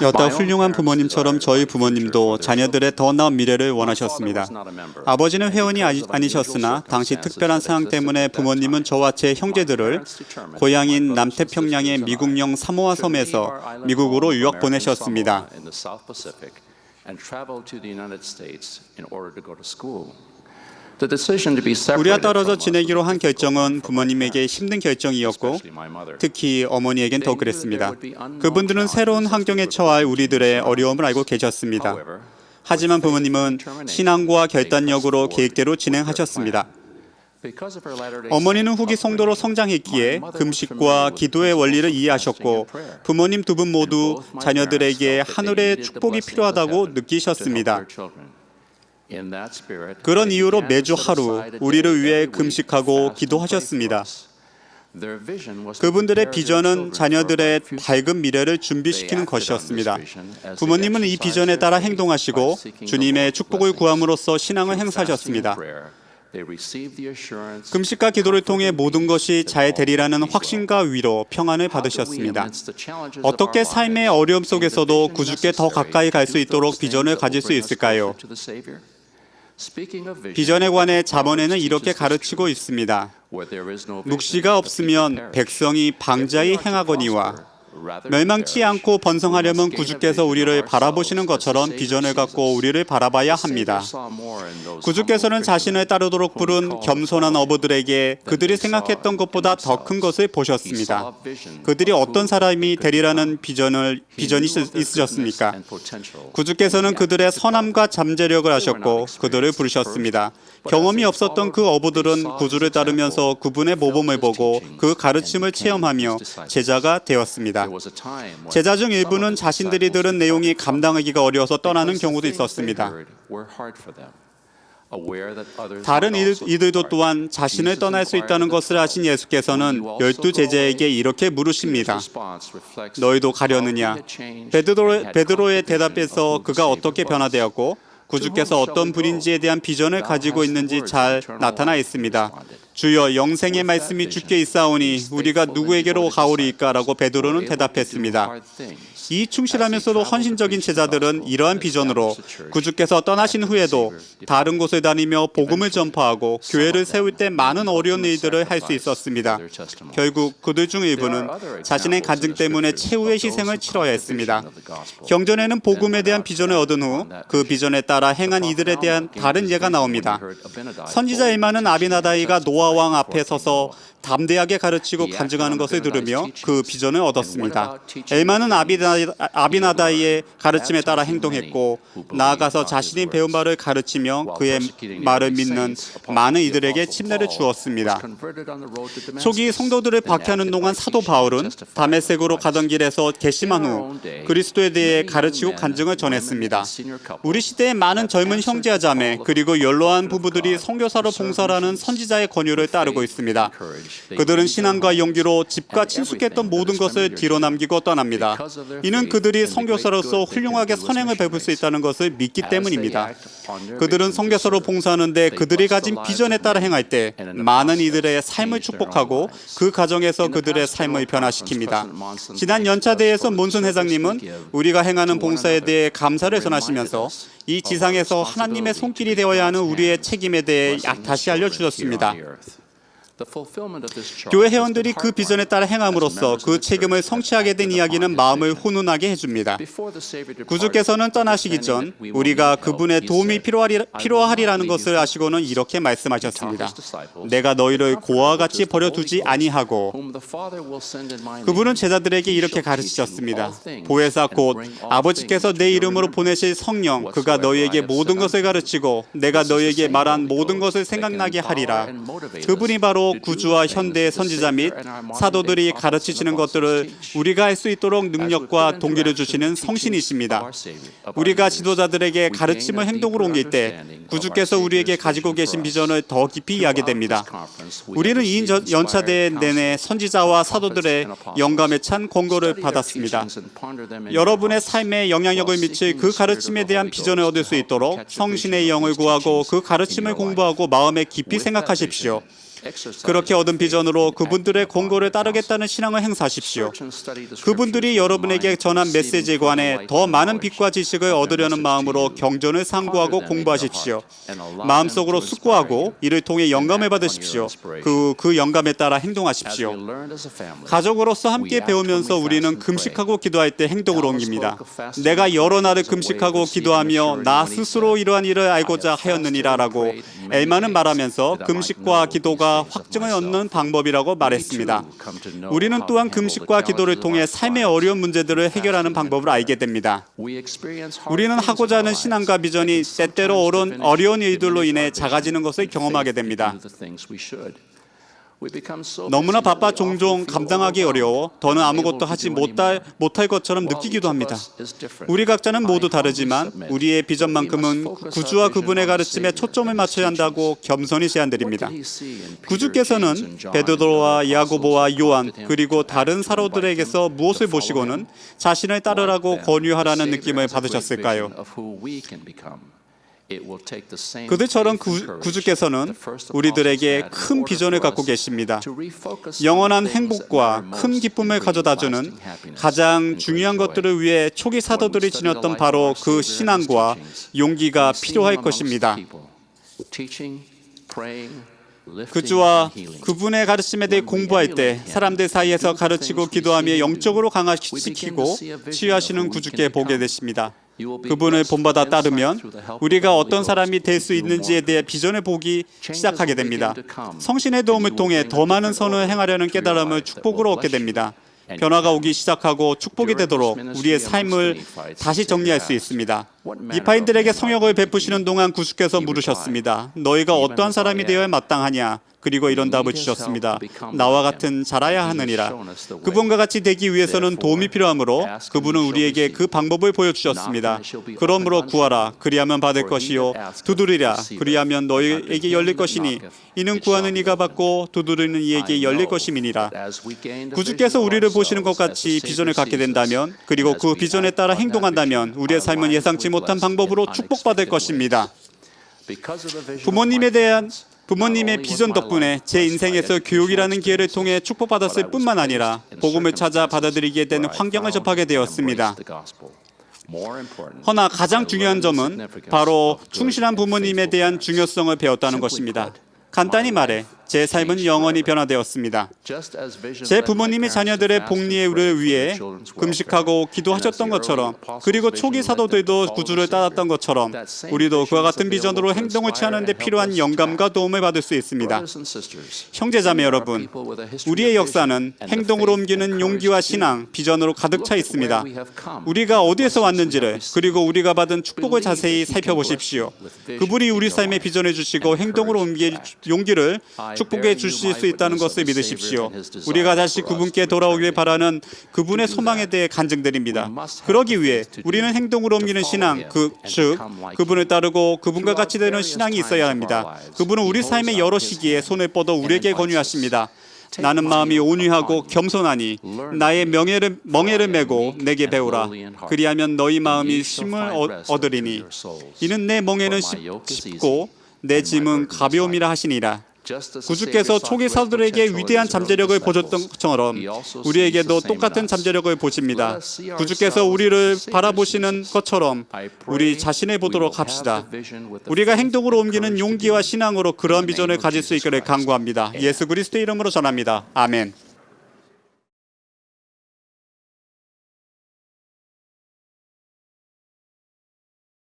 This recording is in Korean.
여타 훌륭한 부모님처럼 저희 부모님도 자녀들의 더 나은 미래를 원하셨습니다. 아버지는 회원이 아니- 아니셨으나 당시 특별한 상황 때문에 부모님은. 저와 제 형제들을 고향인 남태평양의 미국령 사모아 섬에서 미국으로 유학 보내셨습니다. 우리와 separated 떨어져 지내기로 한 결정은 부모님에게 힘든 결정이었고. 특히 어머니에겐 더 그랬습니다. 그분들은 새로운 환경에 처할 우리들의 어려움을 알고 계셨습니다. 하지만 부모님은 신앙과 결단력으로 계획대로 진행하셨습니다. 어머니는 후기 성도로 성장했기에 금식과 기도의 원리를 이해하셨고 부모님 두 분 모두 자녀들에게 하늘의 축복이 필요하다고 느끼셨습니다. 그런 이유로 매주 하루 우리를 위해 금식하고 기도하셨습니다. 그분들의 비전은 자녀들의 밝은 미래를 준비시키는 것이었습니다. 부모님은 이 비전에 따라 행동하시고 주님의 축복을 구함으로써 신앙을 행사하셨습니다. 금식과 기도를 통해 모든 것이 잘 되리라는 확신과 위로 평안을 받으셨습니다. 어떻게 삶의 어려움 속에서도 구주께 더 가까이 갈 수 있도록 비전을 가질 수 있을까요? 비전에 관해 자본에는 이렇게 가르치고 있습니다. 묵시가 없으면 백성이 방자히 행하거니와 멸망치 않고 번성하려면 구주께서 우리를 바라보시는 것처럼 비전을 갖고 우리를 바라봐야 합니다. 구주께서는 자신을 따르도록 부른 겸손한 어부들에게 그들이 생각했던 것보다 더 큰 것을 보셨습니다. 그들이 어떤 사람이 되리라는 비전을 비전이 있- 있으셨습니까? 구주께서는 그들의 선함과 잠재력을 아셨고 그들을 부르셨습니다. 경험이 없었던 그 어부들은 구주를 따르면서 그분의 모범을 보고 그 가르침을 체험하며 제자가 되었습니다. 제자 중 일부는 자신들이 들은 내용이 감당하기가 어려워서 떠나는 경우도 있었습니다. 다른 이들, 이들도 또한 자신을 떠날 수 있다는 것을 아신 예수께서는 열두 제자에게 이렇게 물으십니다. 너희도 가려느냐? 베드로, 베드로의 대답에서 그가 어떻게 변화되었고 구주께서 어떤 분인지에 대한 비전을 가지고 있는지 잘 나타나 있습니다. 주여 영생의 말씀이 주께 있사오니 우리가 누구에게로 가오리이까라고 베드로는 대답했습니다. 이 충실하면서도 헌신적인 제자들은 이러한 비전으로 구주께서 떠나신 후에도 다른 곳을 다니며 복음을 전파하고 교회를 세울 때 많은 어려운 일들을 할 수 있었습니다. 결국 그들 중 일부는 자신의 간증 때문에 최후의 희생을 치러야 했습니다. 경전에는 복음에 대한 비전을 얻은 후 그 비전에 따라 행한 이들에 대한 다른 예가 나옵니다. 선지자 일만은 아비나다이가 노아 왕 앞에 서서 담대하게 가르치고 간증하는 것을 들으며 그 비전을 얻었습니다. 엘마는 아비나, 아비나다이의 가르침에 따라 행동했고 나아가서 자신이 배운 바를 가르치며 그의 말을 믿는 많은 이들에게 침례를 주었습니다. 초기 성도들을 박해하는 동안 사도 바울은 다메섹으로 가던 길에서 개심한 후 그리스도에 대해 가르치고 간증을 전했습니다. 우리 시대의 많은 젊은 형제와 자매 그리고 연로한 부부들이 선교사로 봉사하는 선지자의 권유를 따르고 있습니다. 그들은 신앙과 용기로 집과 친숙했던 모든 것을 뒤로 남기고 떠납니다. 이는 그들이 선교사로서 훌륭하게 선행을 베풀 수 있다는 것을 믿기 때문입니다. 그들은 선교사로 봉사하는데 그들이 가진 비전에 따라 행할 때 많은 이들의 삶을 축복하고 그 가정에서 그들의 삶을 변화시킵니다. 지난 연차대회에서 몬순 회장님은 우리가 행하는 봉사에 대해 감사를 전하시면서 이 지상에서 하나님의 손길이 되어야 하는 우리의 책임에 대해 다시 알려주셨습니다. 교회 회원들이 그 비전에 따라 행함으로써 그 책임을 성취하게 된 이야기는 마음을 훈훈하게 해줍니다. 구주께서는 떠나시기 전 우리가 그분의 도움이 필요하리, 필요하리 라는 것을 아시고는 이렇게 말씀하셨습니다. 내가 너희를 고아와 같이 버려두지 아니하고 그분은 제자들에게 이렇게 가르치셨습니다. 보혜사 곧 아버지께서 내 이름으로 보내실 성령 그가 너희에게 모든 것을 가르치고 내가 너희에게 말한 모든 것을 생각나게 하리라. 그분이 바로 구주와 현대의 선지자 및 사도들이 가르치시는 것들을 우리가 할 수 있도록 능력과 동기를 주시는 성신이십니다. 우리가 지도자들에게 가르침을 행동으로 옮길 때 구주께서 우리에게 가지고 계신 비전을 더 깊이 이해하게 됩니다. 우리는 이 연차대 내내 선지자와 사도들의 영감에 찬 권고를 받았습니다. 여러분의 삶에 영향력을 미칠 그 가르침에 대한 비전을 얻을 수 있도록 성신의 영을 구하고 그 가르침을 공부하고 마음에 깊이 생각하십시오. 그렇게 얻은 비전으로 그분들의 공고를 따르겠다는 신앙을 행사하십시오. 그분들이 여러분에게 전한 메시지에 관해 더 많은 빛과 지식을 얻으려는 마음으로 경전을 상고하고 공부하십시오. 마음속으로 숙고하고 이를 통해 영감을 받으십시오. 그, 그 영감에 따라 행동하십시오. 가족으로서 함께 배우면서 우리는 금식하고 기도할 때 행동으로 옮깁니다. 내가 여러 날을 금식하고 기도하며 나 스스로 이러한 일을 알고자 하였느니라라고 엘마는 말하면서 금식과 기도가 확증을 얻는 방법이라고 말했습니다. 우리는 또한 금식과 기도를 통해 삶의 어려운 문제들을 해결하는 방법을 알게 됩니다. 우리는 하고자 하는 신앙과 비전이 때때로 어려운, 어려운 일들로 인해 작아지는 것을 경험하게 됩니다. 너무나 바빠 종종 감당하기 어려워. 더는 아무것도 하지 못할, 못할 것처럼 느끼기도 합니다. 우리 각자는 모두 다르지만 우리의 비전만큼은 구주와 그분의 가르침에 초점을 맞춰야 한다고 겸손히 제안드립니다. 구주께서는 베드로와 야고보와 요한 그리고 다른 사로들에게서 무엇을 보시고는 자신을 따르라고 권유하라는 느낌을 받으셨을까요? 그들처럼 구, 구주께서는 우리들에게 큰 비전을 갖고 계십니다. 영원한 행복과 큰 기쁨을 가져다주는 가장 중요한 것들을 위해 초기 사도들이 지녔던 바로 그 신앙과 용기가 필요할 것입니다. 그 주와 그분의 가르침에 대해 공부할 때 사람들 사이에서 가르치고 기도하며 영적으로 강화시키고 치유하시는 구주께 보게 되십니다. 그분을 본받아 따르면 우리가 어떤 사람이 될 수 있는지에 대해 비전을 보기 시작하게 됩니다. 성신의 도움을 통해 더 많은 선을 행하려는 깨달음을 축복으로 얻게 됩니다. 변화가 오기 시작하고 축복이 되도록 우리의 삶을 다시 정리할 수 있습니다. 이파인들에게 성역을 베푸시는 동안 구주께서 물으셨습니다. 너희가 어떠한 사람이 되어야 마땅하냐? 그리고 이런 답을 주셨습니다. 나와 같은 자라야 하느니라. 그분과 같이 되기 위해서는 도움이 필요하므로 그분은 우리에게 그 방법을 보여주셨습니다. 그러므로 구하라. 그리하면 받을 것이요. 두드리라. 그리하면 너희에게 열릴 것이니 이는 구하는 이가 받고 두드리는 이에게 열릴 것임이니라. 구주께서 우리를 보시는 것 같이 비전을 갖게 된다면 그리고 그 비전에 따라 행동한다면 우리의 삶은 예상치 못한 방법으로 축복받을 것입니다. 부모님에 대한 부모님의 비전 덕분에 제 인생에서 교육이라는 기회를 통해 축복받았을 뿐만 아니라 복음을 찾아 받아들이게 된 환경을 접하게 되었습니다. 허나 가장 중요한 점은 바로 충실한 부모님에 대한 중요성을 배웠다는 것입니다. 간단히 말해 제 삶은 영원히 변화되었습니다. 제 부모님이 자녀들의 복리를 위해 금식하고 기도하셨던 것처럼 그리고 초기 사도들도 구주를 따랐던 것처럼 우리도 그와 같은 비전으로 행동을 취하는 데 필요한 영감과 도움을 받을 수 있습니다. 형제자매 여러분, 우리의 역사는 행동으로 옮기는 용기와 신앙, 비전으로 가득 차 있습니다. 우리가 어디에서 왔는지를 그리고 우리가 받은 축복을 자세히 살펴보십시오. 그분이 우리 삶에 비전해 주시고 행동으로 옮길 용기를 축 복해 주실 수 있다는 것을 믿으십시오. 우리가 다시 그분께 돌아오길 바라는 그분의 소망에 대해 간증드립니다. 그러기 위해 우리는 행동으로 옮기는 신앙, 그, 즉 그분을 따르고 그분과 같이 되는 신앙이 있어야 합니다. 그분은 우리 삶의 여러 시기에 손을 뻗어 우리에게 권유하십니다. 나는 마음이 온유하고 겸손하니 나의 명예를 멍에를 메고 내게 배우라. 그리하면 너희 마음이 쉼을 얻- 얻으리니 이는 내 멍에는 쉽- 쉽고 내 짐은 가벼움이라 하시니라. 구주께서 초기 사도들에게 위대한 잠재력을 보셨던 것처럼 우리에게도 똑같은 잠재력을 보십니다. 구주께서 우리를 바라보시는 것처럼 우리 자신을 보도록 합시다. 우리가 행동으로 옮기는 용기와 신앙으로 그러한 비전을 가질 수 있기를 간구합니다. 예수 그리스도의 이름으로 전합니다. 아멘.